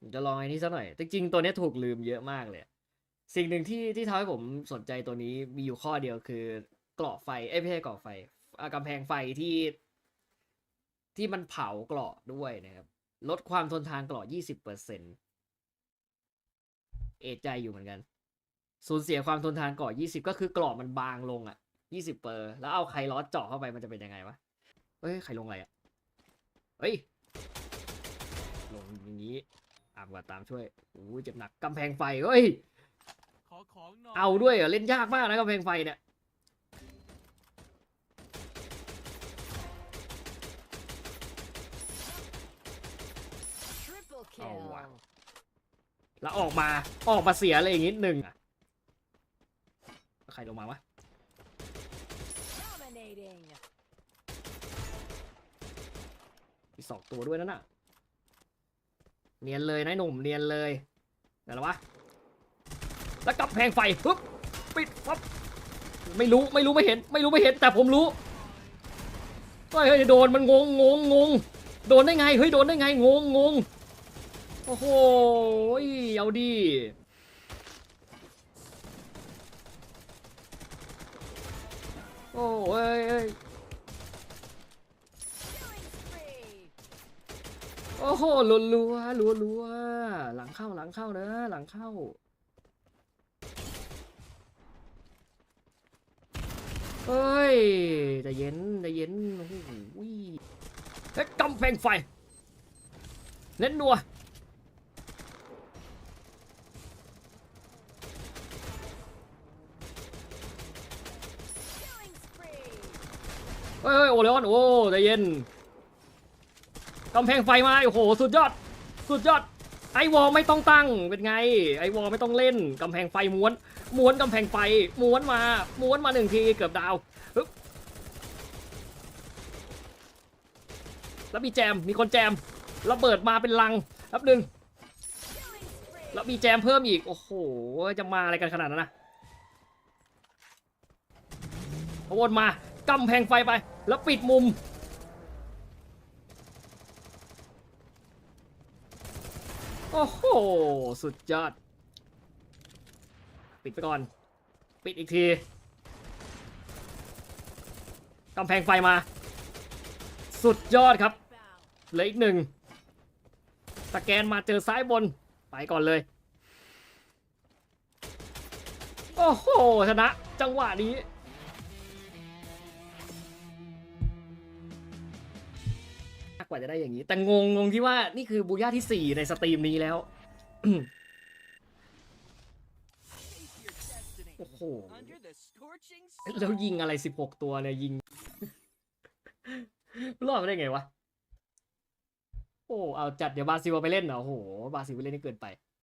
ผมจะลองไอ้นี้สักหน่อย จริงๆตัวนี้ถูกลืมเยอะมากเลย สิ่งหนึ่งที่ที่ทำให้ผมสนใจตัวนี้มีอยู่ข้อเดียวคือเกราะไฟเอ้ยไม่ใช่เกราะไฟอ่ากำแพงไฟที่ ที่มันเผาเกราะด้วยนะครับ ลดความทนทานเกราะยี่สิบเปอร์เซ็นเอใจอยู่เหมือนกันสูญเสียความทนทานเกราะยี่สิบก็คือเกราะมันบางลงอะยี่สิบเปอร์แล้วเอาไคลอสเจาะเข้าไปมันจะเป็นยังไงวะเฮ้ยใครลงอะไรอะเฮ้ยลงอย่างนี้ ตามกว่าตามช่วยโอ้ยเจ็บหนักกำแพงไฟเฮ้ยขอของหน่อยเอาด้วยเหรอเล่นยากมากนะกำแพงไฟเนี่ย Triple เอา kill. ว่ะแล้วออกมาออกมาเสียอะไรอย่างงี้หนึ่งอะใครลงมาวะ Dominating. มีสองตัวด้วยนั่นน่ะ เนียนเลยนายหนุ่มเนียนเลยไหนละวะแล้วกำแพงไฟปึ๊บปิดปั๊บไม่รู้ไม่รู้ไม่เห็น ไม่รู้ไม่เห็นแต่ผมรู้เฮ้ยโดนมันงงงงงงโดนได้ไงเฮ้ยโดนได้ไงงงงงโอ้โหเอาดิโอ้ยเอ้ย Killing spree. โอ้โหรัวรัวรัวรัวหลังเข้าหลังเข้านะหลังเข้า เฮ้ยใจเย็นใจเย็นโอ้โหเฮ้ยกำแพงไฟเล่นนัวเฮ้ยเฮ้ยโอเลออนโอ้ใจเย็น กำแพงไฟมาโอ้โหสุดยอด สุดยอดไอวอลไม่ต้องตั้งเป็นไง ไอวอลไม่ต้องเล่นกำแพงไฟม้วน ม้วนกำแพงไฟม้วนมาม้วนมาหนึ่งทีเกือบดาวแล้วมีแจมมีคนแจมระเบิดมาเป็นลังแป๊บหนึ่งแล้วมีแจมเพิ่มอีกโอ้โหจะมาอะไรกันขนาดนั้นนะเอาวนมากำแพงไฟไป แล้วปิดมุม โอ้โห สุดยอด ปิดไปก่อน ปิดอีกทีกำแพงไฟมา สุดยอดครับเหลืออีกหนึ่งสแกนมาเจอซ้ายบน ไปก่อนเลย โอ้โห ชนะจังหวะนี้ กว่าจะได้อย่างนี้ แต่งงงงที่ว่านี่คือบูย่าที่สี่ในสตรีมนี้แล้วโอ้โหแล้วยิงอะไรสิบหกตัวเนี่ยยิงรอดได้ไงวะ โอ้ เอาจัดเดี๋ยวบาซิลไปเล่นเหรอโอ้โหบาซิลไปเล่นนี่เกินไป